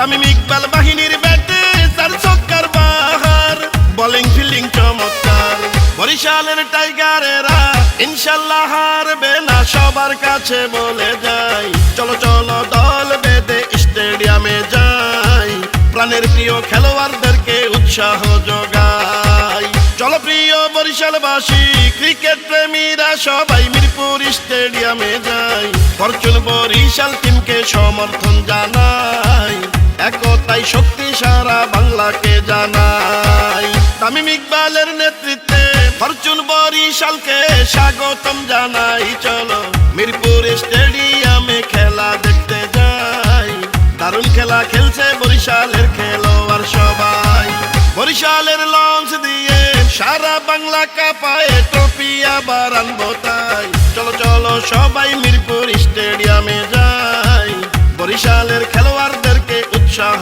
তামিম ইকবাল বাহিনীর ব্যাটে চার ছক্কার বাহার। বোলিং ফিল্ডিং চমৎকার। বরিশালের টাইগারেরা ইনশাল্লাহ হারবে না, সবার কাছে বলে যাই। চলো চলো, দল বেঁধে স্টেডিয়ামে যাই। প্রাণের প্রিয় খেলোয়াড়দেরকে উৎসাহ যোগাই। চলো, প্রিয় বরিশালবাসী, ক্রিকেট প্রেমীরা সবাই মিরপুর স্টেডিয়ামে যাই। ফরচুন বরিশাল টিমকে সমর্থন যায় একতাই শক্তি সারা বাংলাকে জানাই। তামিম ইকবালের নেতৃত্বে ফরচুন বরিশালকে স্বাগতম জানাই, চলো মিরপুর স্টেডিয়ামে খেলা দেখতে যাই। দারুণ খেলা খেলছে বরিশালের খেলোয়াড় সবাই। বরিশালের লঞ্চ দিয়ে সারা বাংলা কাপায় ট্রফি আবার আনব তাই। চলো চলো সবাই মিরপুর স্টেডিয়ামে যাই। বরিশালের খেলোয়াড়দেরকে উৎসাহ